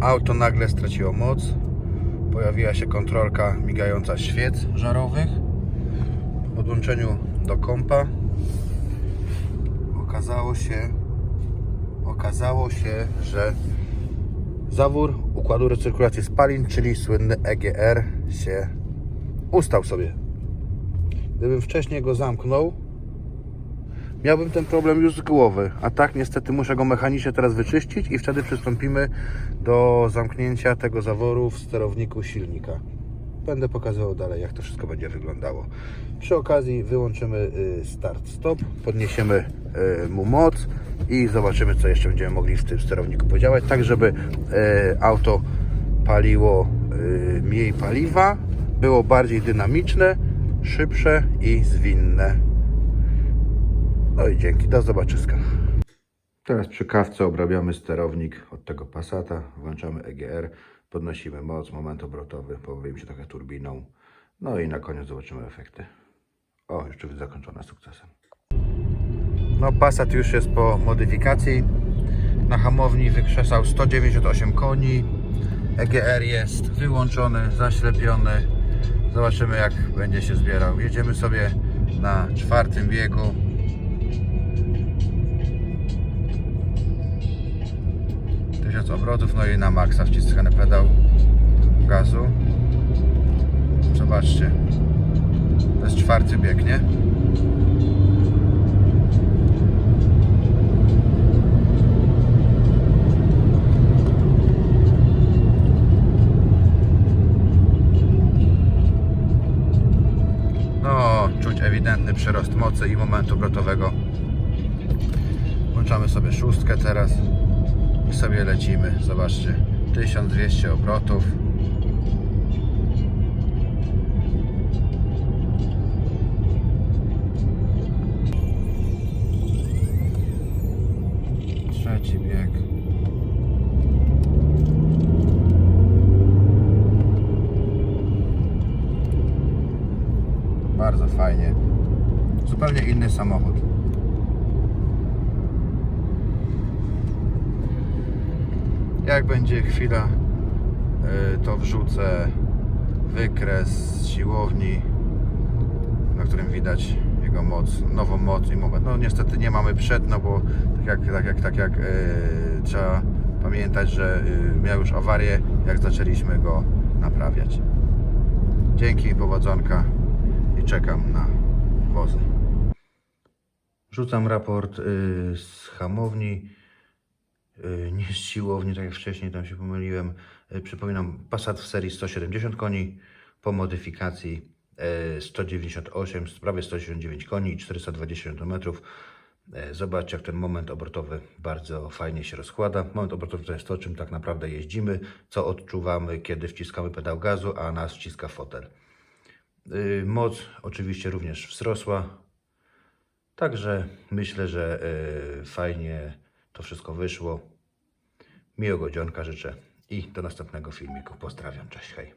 Auto nagle straciło moc. Pojawiła się kontrolka migająca świec żarowych. Po podłączeniu do kompa okazało się, okazało się, że zawór układu recyrkulacji spalin, czyli słynny EGR się ustał sobie. Gdybym wcześniej go zamknął, miałbym ten problem już z głowy. A tak niestety muszę go mechanicznie teraz wyczyścić i wtedy przystąpimy do zamknięcia tego zaworu w sterowniku silnika. Będę pokazywał dalej, jak to wszystko będzie wyglądało. Przy okazji wyłączymy y, start-stop, podniesiemy y, mu moc i zobaczymy, co jeszcze będziemy mogli w tym sterowniku podziałać, tak żeby y, auto paliło mniej paliwa, było bardziej dynamiczne, szybsze i zwinne. Dzięki, do zobaczyska. Teraz przy kawce obrabiamy sterownik od tego Passata, włączamy EGR, podnosimy moc, moment obrotowy, pobawimy się trochę turbiną, no i na koniec zobaczymy efekty. O, jeszcze zakończone sukcesem. No Passat już jest po modyfikacji. Na hamowni wykrzesał 198 koni. EGR jest wyłączony, zaślepiony. Zobaczymy jak będzie się zbierał. Jedziemy sobie na czwartym biegu. Obrotów, no i na maksa wciskany pedał gazu. Zobaczcie. To jest czwarty bieg, nie? No, czuć ewidentny przyrost mocy i momentu obrotowego. Włączamy sobie szóstkę teraz i sobie lecimy. Zobaczcie, 1200 obrotów. Trzeci bieg. Bardzo fajnie. Zupełnie inny samochód. Jak będzie chwila, y, to wrzucę wykres siłowni, na którym widać jego moc, nową moc i moment. No niestety nie mamy przed, no bo tak jak, tak jak, tak jak y, trzeba pamiętać, że y, miał już awarię, jak zaczęliśmy go naprawiać. Dzięki, powodzonka i czekam na wozy. Rzucam raport y, z hamowni, nie z siłowni, tak jak wcześniej tam się pomyliłem. Y, Przypominam, Passat w serii 170 koni, po modyfikacji y, 198, prawie 169 koni i 420 Nm. Y, Zobaczcie, jak ten moment obrotowy bardzo fajnie się rozkłada. Moment obrotowy to jest to, czym tak naprawdę jeździmy, co odczuwamy, kiedy wciskamy pedał gazu, a nas wciska fotel. Y, Moc oczywiście również wzrosła. Także myślę, że y, fajnie to wszystko wyszło. Miłego dzionka życzę i do następnego filmiku. Pozdrawiam, cześć, hej.